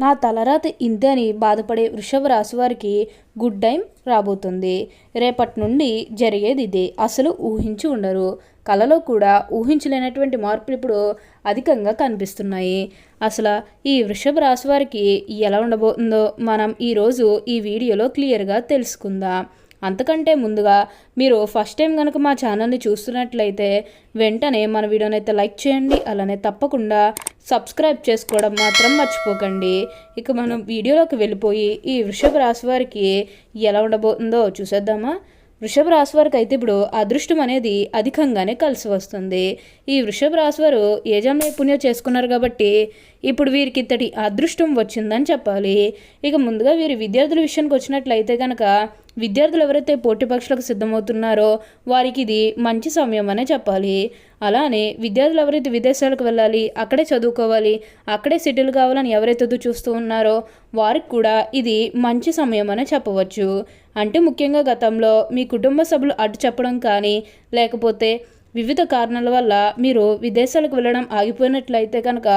నా తలరాత ఇంతే అని బాధపడే వృషభ రాశి వారికి గుడ్ టైం రాబోతుంది. రేపటి నుండి జరిగేది ఇదే. అసలు ఊహించి ఉండరు. కళలో కూడా ఊహించలేనటువంటి మార్పులు ఇప్పుడు అధికంగా కనిపిస్తున్నాయి. అసలు ఈ వృషభ రాశి వారికి ఎలా ఉండబోతుందో మనం ఈరోజు ఈ వీడియోలో క్లియర్గా తెలుసుకుందాం. అంతకంటే ముందుగా మీరు ఫస్ట్ టైం కనుక మా ఛానల్ని చూస్తున్నట్లయితే వెంటనే మన వీడియోని అయితే లైక్ చేయండి అలానే తప్పకుండా సబ్స్క్రైబ్ చేసుకోవడం మాత్రం మర్చిపోకండి. ఇక మనం వీడియోలోకి వెళ్ళిపోయి ఈ వృషభ రాశి వారికి ఎలా ఉండబోతుందో చూసేద్దామా? వృషభ రాశి వారికి అయితే ఇప్పుడు అదృష్టం అనేది అధికంగానే కలిసి వస్తుంది. ఈ వృషభ రాశి వారు ఏ నైపుణ్యం చేసుకున్నారు కాబట్టి ఇప్పుడు వీరికి ఇత్తటి అదృష్టం వచ్చిందని చెప్పాలి. ఇక ముందుగా వీరి విద్యార్థుల విషయానికి వచ్చినట్లయితే కనుక విద్యార్థులు ఎవరైతే పోటీ పరీక్షలకు సిద్ధమవుతున్నారో వారికి ఇది మంచి సమయం అనే చెప్పాలి. అలానే విద్యార్థులు ఎవరైతే విదేశాలకు వెళ్ళాలి అక్కడే చదువుకోవాలి అక్కడే సెటిల్ కావాలని ఎవరైతే చూస్తూ ఉన్నారో వారికి కూడా ఇది మంచి సమయం అనే చెప్పవచ్చు. అంటే ముఖ్యంగా గతంలో మీ కుటుంబ సభ్యులు అడ్డు చెప్పడం కానీ లేకపోతే వివిధ కారణాల వల్ల మీరు విదేశాలకు వెళ్ళడం ఆగిపోయినట్లయితే కనుక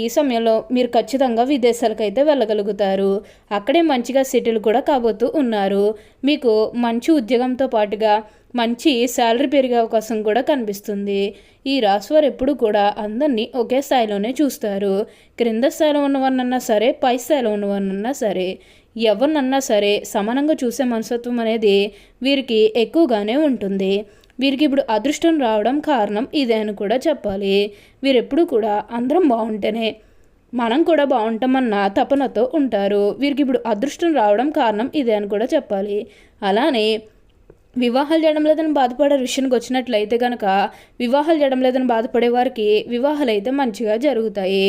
ఈ సమయంలో మీరు ఖచ్చితంగా విదేశాలకు అయితే వెళ్ళగలుగుతారు. అక్కడే మంచిగా సెటిల్ కూడా కాబోతూ ఉన్నారు. మీకు మంచి ఉద్యోగంతో పాటుగా మంచి శాలరీ పెరిగే అవకాశం కూడా కనిపిస్తుంది. ఈ రాశివారు ఎప్పుడు కూడా అందరినీ ఒకే స్థాయిలోనే చూస్తారు. క్రింద స్థాయిలో ఉన్నవారినన్నా సరే పై స్థాయిలో ఉన్నవారినన్నా సరే ఎవరినన్నా సరే సమానంగా చూసే మనస్తత్వం అనేది వీరికి ఎక్కువగానే ఉంటుంది. వీరికి ఇప్పుడు అదృష్టం రావడం కారణం ఇదే అని కూడా చెప్పాలి. వీరెప్పుడు కూడా అందరం బాగుంటేనే మనం కూడా బాగుంటామన్న తపనతో ఉంటారు. వీరికి ఇప్పుడు అదృష్టం రావడం కారణం ఇదే అని కూడా చెప్పాలి. అలానే వివాహాలు చేయడం లేదని బాధపడే విషయానికి వచ్చినట్లయితే కనుక వివాహాలు చేయడం లేదని బాధపడే వారికి వివాహాలు అయితే మంచిగా జరుగుతాయి.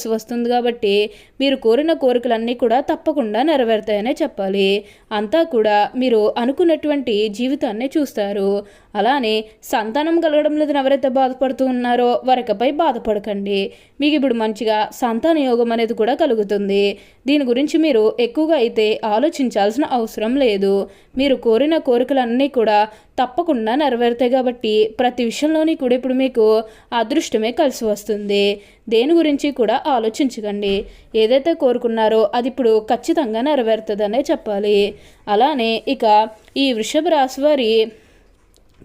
వస్తుంది కాబట్టి మీరు కోరిన కోరికలన్నీ కూడా తప్పకుండా నెరవేరుతాయనే చెప్పాలి. అంతా కూడా మీరు అనుకున్నటువంటి జీవితాన్ని చూస్తారు. అలానే సంతానం కలగడం లేదని ఎవరైతే బాధపడుతూ ఉన్నారో వరకపై బాధపడకండి. మీకు ఇప్పుడు మంచిగా సంతాన యోగం అనేది కూడా కలుగుతుంది. దీని గురించి మీరు ఎక్కువగా అయితే ఆలోచించాల్సిన అవసరం లేదు. మీరు కోరిన కోరికలన్నీ కూడా తప్పకుండా నెరవేరుతాయి కాబట్టి ప్రతి విషయంలోని కూడా ఇప్పుడు మీకు అదృష్టమే కలిసి వస్తుంది. దేని గురించి కూడా ఆలోచించకండి. ఏదైతే కోరుకున్నారో అది ఇప్పుడు ఖచ్చితంగా నెరవేరుతుందనే చెప్పాలి. అలానే ఇక ఈ వృషభ రాశి వారి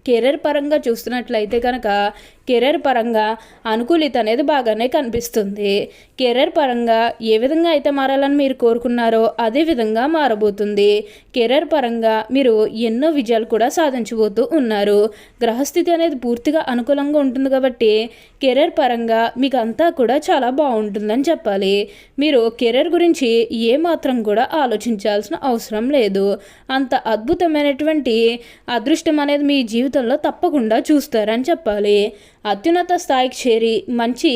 కెరీర్ పరంగా చూస్తున్నట్లయితే కనుక కెరీర్ పరంగా అనుకూలిత అనేది బాగానే కనిపిస్తుంది. కెరీర్ పరంగా ఏ విధంగా అయితే మారాలని మీరు కోరుకున్నారో అదే విధంగా మారబోతుంది. కెరీర్ పరంగా మీరు ఎన్నో విజయాలు కూడా సాధించబోతూ ఉన్నారు. గ్రహస్థితి అనేది పూర్తిగా అనుకూలంగా ఉంటుంది కాబట్టి కెరీర్ పరంగా మీకు అంతా కూడా చాలా బాగుంటుందని చెప్పాలి. మీరు కెరీర్ గురించి ఏ మాత్రం కూడా ఆలోచించాల్సిన అవసరం లేదు. అంత అద్భుతమైనటువంటి అదృష్టం అనేది మీ జీవితంలో తప్పకుండా చూస్తారని చెప్పాలి. అత్యున్నత స్థాయికి చేరి మంచి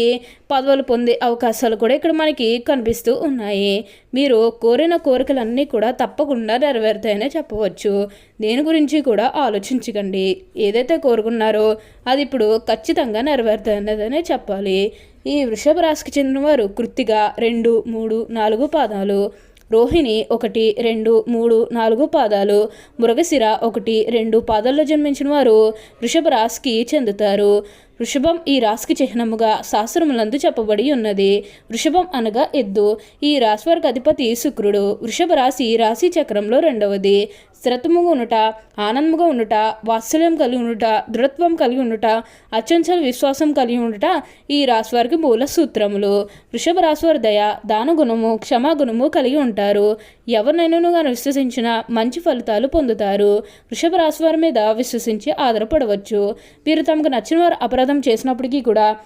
పదవులు పొందే అవకాశాలు కూడా ఇక్కడ మనకి కనిపిస్తూ ఉన్నాయి. మీరు కోరిన కోరికలన్నీ కూడా తప్పకుండా నెరవేరుతాయనే చెప్పవచ్చు. దేని గురించి కూడా ఆలోచించకండి. ఏదైతే కోరుకున్నారో అది ఇప్పుడు ఖచ్చితంగా నెరవేరుతాయన్నదనే చెప్పాలి. ఈ వృషభ రాశికి చెందినవారు కృత్తిగా రెండు మూడు నాలుగు పాదాలు రోహిణి ఒకటి రెండు మూడు నాలుగు పాదాలు మృగశిర ఒకటి రెండు పాదాల్లో జన్మించిన వారు వృషభ రాశికి చెందుతారు. వృషభం ఈ రాశికి చిహ్నముగా శాస్త్రములందు చెప్పబడి ఉన్నది. వృషభం అనగా ఎద్దు. ఈ రాశి వారికి అధిపతి శుక్రుడు. వృషభ రాశి రాశి చక్రంలో రెండవది. స్థిరత్వముగా ఉండుట ఆనందముగా ఉండుట వాత్సల్యం కలిగి ఉండుట దృఢత్వం కలిగి ఉండుట అత్యంచల విశ్వాసం కలిగి ఉండుట ఈ రాశి వారికి మూల సూత్రములు. వృషభ రాశి వారి దయ దానగుణము క్షమాగుణము కలిగి ఉంటారు. ఎవరినైనా కానీ విశ్వసించిన మంచి ఫలితాలు పొందుతారు. వృషభ రాశి వారి మీద విశ్వసించి ఆధారపడవచ్చు. వీరు తమకు నచ్చిన వారు అపరాధం చేసినప్పటికీ కూడా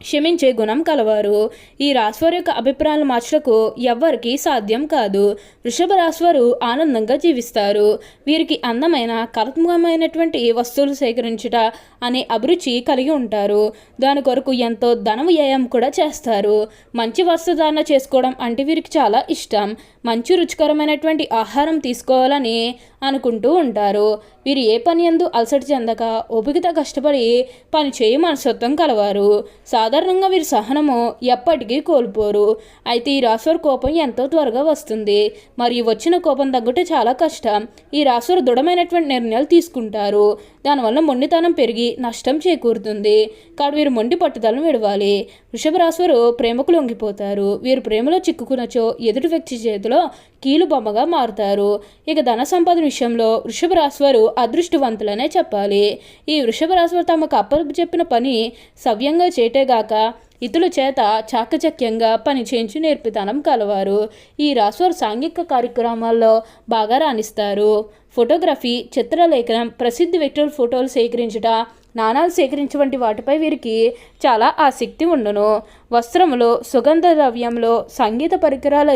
క్షమించే గుణం కలవారు. ఈ రాశివారి యొక్క అభిప్రాయాలు మార్చలకు ఎవ్వరికి సాధ్యం కాదు. వృషభ రాశివారు ఆనందంగా జీవిస్తారు. వీరికి అందమైన కళాత్మకమైనటువంటి వస్తువులు సేకరించుట అనే అభిరుచి కలిగి ఉంటారు. దాని కొరకు ఎంతో ధన వ్యయం కూడా చేస్తారు. మంచి వస్త్రధారణ చేసుకోవడం అంటే వీరికి చాలా ఇష్టం. మంచి రుచికరమైనటువంటి ఆహారం తీసుకోవాలని అనుకుంటూ ఉంటారు. వీరు ఏ పని ఎందు అలసట చెందక ఓపికతో కష్టపడి పని చేయి మనస్తత్వం కలవారు. సాధారణంగా వీరి సహనము ఎప్పటికీ కోల్పోరు. అయితే ఈ రాశివారి కోపం ఎంతో త్వరగా వస్తుంది. మరియు వచ్చిన కోపం తగ్గుటే చాలా కష్టం. ఈ రాశివారు దృఢమైనటువంటి నిర్ణయాలు తీసుకుంటారు. దానివల్ల మొండితనం పెరిగి నష్టం చేకూరుతుంది. కాడు వీరు మొండి పట్టుదలను విడవాలి. వృషభ రాశివారు ప్రేమకు లొంగిపోతారు. వీరు ప్రేమలో చిక్కుకున్నచో ఎదుటి వ్యక్తి చేతిలో కీలు బొమ్మగా మారుతారు. ఇక ధన సంపాదన విషయంలో వృషభ రాశివారు అదృష్టవంతులనే చెప్పాలి. ఈ వృషభ రాశివారు తమకు అప్పకు చెప్పిన పని సవ్యంగా చేయటేగాక ఇతరుల చేత చాకచక్యంగా పని చేయించి నేర్పితనం కలవారు. ఈ రాశివారు సాంఘిక కార్యక్రమాల్లో బాగా రాణిస్తారు. ఫోటోగ్రఫీ చిత్రలేఖనం ప్రసిద్ధ వ్యక్తుల ఫోటోలు సేకరించట నాణాలు సేకరించే వంటి వాటిపై వీరికి చాలా ఆసక్తి ఉండును. వస్త్రములో సుగంధ ద్రవ్యంలో సంగీత పరికరాల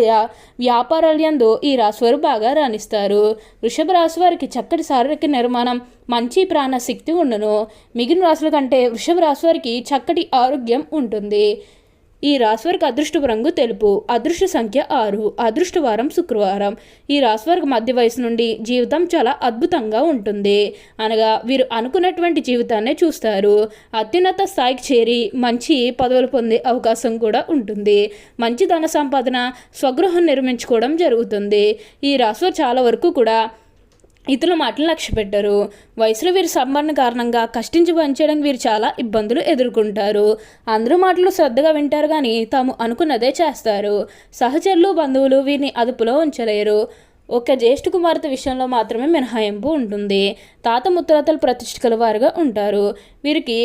వ్యాపారాలయందు ఈ రాశివారు బాగా రాణిస్తారు. వృషభ రాశి వారికి చక్కటి శారీరక నిర్మాణం మంచి ప్రాణశక్తి ఉండును. మిగిలిన రాశుల కంటే వృషభ రాశి వారికి చక్కటి ఆరోగ్యం ఉంటుంది. ఈ రాశివారికి అదృష్టపు రంగు తెలుపు. అదృష్ట సంఖ్య ఆరు. అదృష్టవారం శుక్రవారం. ఈ రాశివారికి మధ్య వయసు నుండి జీవితం చాలా అద్భుతంగా ఉంటుంది. అనగా వీరు అనుకున్నటువంటి జీవితాన్ని చూస్తారు. అత్యున్నత స్థాయికి చేరి మంచి పదవులు పొందే అవకాశం కూడా ఉంటుంది. మంచి ధన సంపాదన స్వగృహం నిర్మించుకోవడం జరుగుతుంది. ఈ రాశివారు చాలా వరకు కూడా ఇతరుల మాటలు లక్ష్య పెట్టరు వయసులో వీరి సంబరణ కారణంగా కష్టించి పనిచేయడానికి వీరు చాలా ఇబ్బందులు ఎదుర్కొంటారు. అందరూ మాటలు శ్రద్ధగా వింటారు కానీ తాము అనుకున్నదే చేస్తారు. సహచరులు బంధువులు వీరిని అదుపులో ఉంచలేరు. ఒక జ్యేష్ఠ కుమార్తె విషయంలో మాత్రమే మినహాయింపు ఉంటుంది. తాత ముత్తాతలు ప్రతిష్ఠికల వారుగా ఉంటారు. వీరికి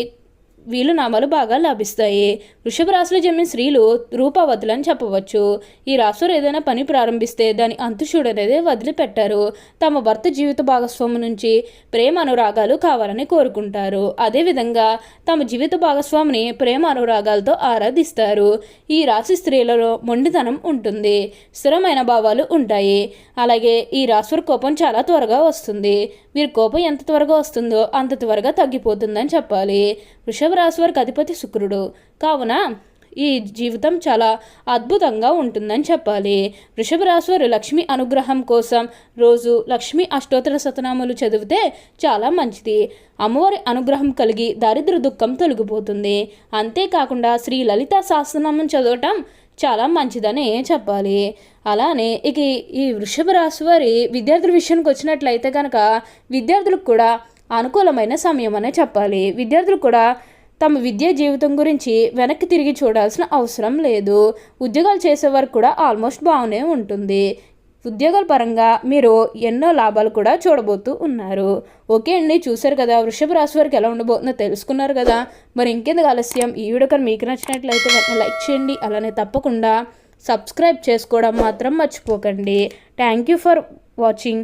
వీలు నామాలు బాగా లభిస్తాయి. వృషభ రాశిలో జన్మిన స్త్రీలు రూపవతులని చెప్పవచ్చు. ఈ రాశిలో ఏదైనా పని ప్రారంభిస్తే దాని అంతు అనేది వదిలిపెట్టారు. తమ భర్త జీవిత భాగస్వామి నుంచి ప్రేమ అనురాగాలు కావాలని కోరుకుంటారు. అదేవిధంగా తమ జీవిత భాగస్వామిని ప్రేమ అనురాగాలతో ఆరాధిస్తారు. ఈ రాశి స్త్రీలలో మొండితనం ఉంటుంది. స్థిరమైన భావాలు ఉంటాయి. అలాగే ఈ రాశివారి కోపం చాలా త్వరగా వస్తుంది. వీరి కోపం ఎంత త్వరగా వస్తుందో అంత త్వరగా తగ్గిపోతుందని చెప్పాలి. వృషభ రాశి వారికి అధిపతి శుక్రుడు. కావున ఈ జీవితం చాలా అద్భుతంగా ఉంటుందని చెప్పాలి. వృషభ రాశివారు లక్ష్మి అనుగ్రహం కోసం రోజు లక్ష్మి అష్టోత్తర శతనామాలు చదివితే చాలా మంచిది. అమ్మవారి అనుగ్రహం కలిగి దారిద్ర దుఃఖం తొలగిపోతుంది. అంతేకాకుండా శ్రీ లలిత సహస్రనామం చదవటం చాలా మంచిదని చెప్పాలి. అలానే ఇక ఈ వృషభ రాశి వారి విద్యార్థుల విషయానికి వచ్చినట్లయితే కనుక విద్యార్థులకు కూడా అనుకూలమైన సమయం అనే చెప్పాలి. విద్యార్థులు కూడా తమ విద్యా జీవితం గురించి వెనక్కి తిరిగి చూడాల్సిన అవసరం లేదు. ఉద్యోగాలు చేసేవారు కూడా ఆల్మోస్ట్ బాగానే ఉంటుంది. ఉద్యోగాల పరంగా మీరు ఎన్నో లాభాలు కూడా చూడబోతూ ఉన్నారు. ఓకే అండి చూసారు కదా వృషభ రాశి వారికి ఎలా ఉండబోతుందో తెలుసుకున్నారు కదా. మరి ఇంకెందుకు ఆలస్యం? ఈ వీడియో కానీ మీకు నచ్చినట్లయితే వెంటనే లైక్ చేయండి. అలానే తప్పకుండా సబ్స్క్రైబ్ చేసుకోవడం మాత్రం మర్చిపోకండి. Thank you for watching.